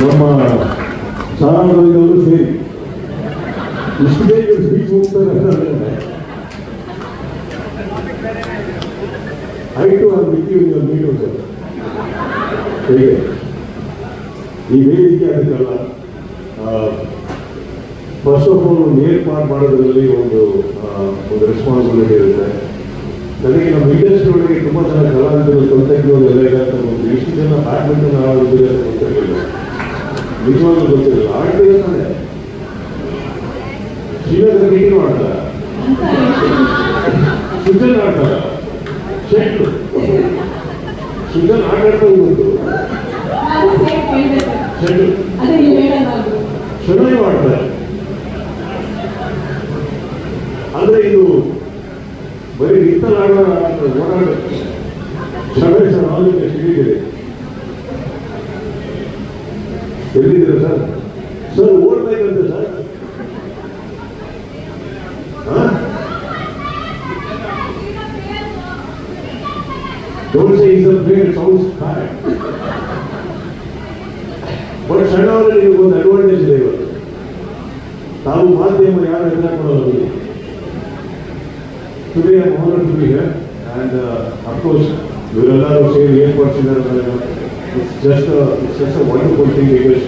ನಮ್ಮ ಸಾರಾಂಗದವರು ಸೇರಿ. ಇಷ್ಟು ಬೇಗ ಸ್ಪೀಚ್ ಹೋಗ್ತಾರೆ ಆಯಿತು ಅದು ಸರ್ ಹೇಗೆ? ಈ ವೇದಿಕೆ ಅದಕ್ಕಲ್ಲ ಫಸ್ಟ್ ಆಫ್ ಆಲ್ ಒಂದು ಮಾಡೋದ್ರಲ್ಲಿ ಒಂದು ಒಂದು ರೆಸ್ಪಾನ್ಸಿಬಿಲಿಟಿ ಇರುತ್ತೆ. ನನಗೆ ನಮ್ಮ ಇಂಡಸ್ಟ್ರಿ ಒಳಗೆ ತುಂಬ ಜನ ಕಲಾವಿದರು, ತಂತ್ರಜ್ಞರು ಎಲ್ಲ ಇದೆ ಅಂತ ಗೊತ್ತು ಇಷ್ಟು ಜನ ಬ್ಯಾಡ್ಮಿಂಟನ್ ಆಡೋದಿದೆ ಅಂತ ಗೊತ್ತಿರಲಿಲ್ಲ ನಿಜವಾಗ್ಲೂ ಗೊತ್ತಿಲ್ಲ. ಆಡ್ತಿದೆ ತಾನೆ ಶ್ರೀನಗರ ನೀನು ಆಡ್ತಾರ ಸುಜನ್ ಆಡ್ತಾರ. ಶೆಟ್ರು ಸುಜನ್ ಆಡ್ತಾ ಇದ್ದು ಮಾಡ್ತಾರೆ. ಅಂದ್ರೆ ಇದು ಬರೀ ನಿಂತಲ್ಲಿ ಆಡೋ ಓಡಾಡ ಸರ್ ಆಲೋಚನೆ ಎಲ್ಲಿದ್ದೀರಾ sir? Sir ಓಡ್ಬೇಕಂತೆ sir. Don't say he's a player, it sounds bad. But ಸಣ್ಣವರಲ್ಲಿ ನಿಮಗೊಂದು ಅಡ್ವಾಂಟೇಜ್ ಇದೆ ಇವತ್ತು ತಾವು ಮಾಧ್ಯಮ ಯಾರು ಎಲ್ಲ ಕೊಡೋದು ನಮಗೆ. Today I honour to of course ಇವರೆಲ್ಲರೂ ಸೇರಿ It's just it's just a wonderful thing because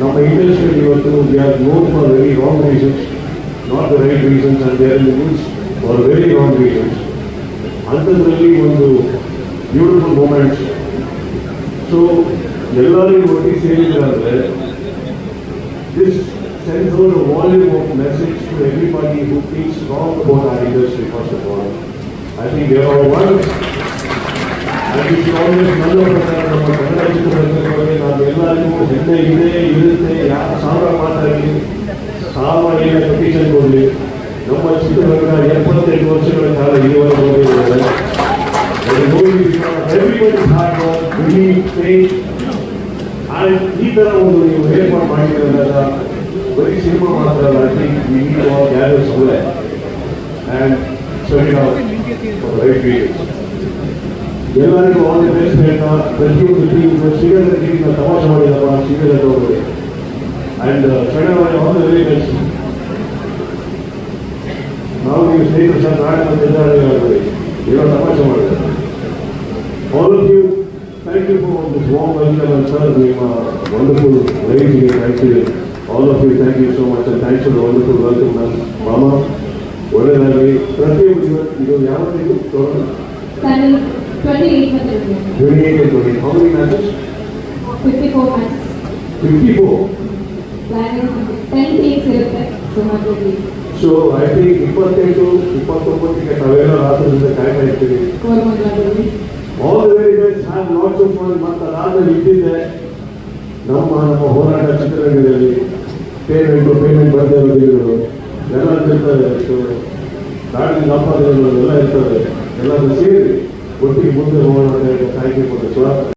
ನಮ್ಮ ಇಂಡಸ್ಟ್ರಿ ಇವತ್ತು we are known for very wrong reasons not the right reasons and they are news for very wrong reasons ಅಂಥದ್ರಲ್ಲಿ ಒಂದು beautiful moments so ಎಲ್ಲರಿಗೂ ಒಟ್ಟಿಗೆ ಸೇರಿದ್ರೆ this sends out a volume of message to everybody who thinks wrong about our industry, first of all. I think they are all one. Always remember that ನಮ್ಮ ಕನ್ನಡ ಎಲ್ಲರಿಗೂ ಹೆಮ್ಮೆ ಇದೆ ಇರುತ್ತೆ ಯಾವ ಸಾವಿರ ಮಾತಾಡಲಿ ಏನೇ ಪೆಟಿಷನ್ ಕೊಡಲಿ ನಮ್ಮ ಚಿತ್ರರಂಗ ಎಪ್ಪತ್ತೆಂಟು ವರ್ಷಗಳ ಕಾಲ ಆ್ಯಂಡ್ ಈ ಥರ ಒಂದು ನೀವು ಏರ್ಪಾಡು ಮಾಡಿರೋದಾಗ ಬರೀ ಸಿನಿಮಾ ಮಾತ್ರ ಅಲ್ಲ ಐ ಆ್ಯಂಡ್ ಸರಿ ನಾವು ಎಲ್ಲರಿಗೂ ಆಲ್ ದಿ ಬೆಸ್ಟ್ ಹೇಳ್ತಾ ಪ್ರತಿಯೊಂದು ಟೀಮ್ ಶ್ರೀಗಂಧ ಟೀಮ್ನ ತಮಾಷೆ ಮಾಡಿದಪ್ಪ ಶ್ರೀಗಂಧ ಅವರು ಆ್ಯಂಡ್ ಸಣ್ಣ ಆಲ್ ದಿ ವೆರಿ ಬೆಸ್ಟ್ ನಾವು ನೀವು ಸ್ನೇಹಿತರು ಸಹ ನಾಳೆ ಬಂದಿದ್ದಾರೆ ಏನೋ ತಮಾಷೆ ಮಾಡಿದ್ದಾರೆ All of you, thank you for this warm welcome and sir, ನಿಮ್ಮ wonderful raising thank you. All of you, thank you so much and thanks for the wonderful welcome, ma'am. ಮಾಮ ಒಳ್ಳೆಯದಾಗಲಿ ಪ್ರತಿಯೊಂದು ಇವತ್ತು ಇದು ಯಾವತ್ತಿಗೂ ತೋರಣ ಸರಿ ಟ್ವೆಂಟಿ ಏಟ್ ಮತ್ತೆ twenty eight twenty how many matches fifty four matches fifty four planning ten teams ಇರುತ್ತೆ ಸೊ ಹಾಗಾಗಿ ಸೊ ಐ ಥಿಂಕ್ ಇಪ್ಪತ್ತೆಂಟು ಇಪ್ಪತ್ತೊಂಬತ್ತಿಗೆ ತಾವೆಲ್ಲ ರಾತ್ರಿಯಿಂದ ಕಾಯ್ತಾ ಇರ್ತೀವಿ all the very best have lots of fun ಮತ್ತು ಅದಾದ್ಮೇಲೆ ಇದ್ದಿದ್ದೆ ನಮ್ಮ ನಮ್ಮ ಹೋರಾಟ ಚಿತ್ರರಂಗದಲ್ಲಿ ಪೇಮೆಂಟು ಪೇಮೆಂಟ್ ಬರ್ದೇ ಇರೋದು ಎಲ್ಲ ಇರ್ತದೆ. ಸೊ ದಾಳಿ ಆಪಾದನೆಗಳು ಎಲ್ಲ ಇರ್ತವೆ ಎಲ್ಲರೂ ಸೇರಿ. ಒಟ್ಟಿಗೆ ಮುಂದೆ ಹೋಗೋಣ ಅಂತ ಹೇಳಿ ಕಾಯ್ಕೆ ಕೊಟ್ಟು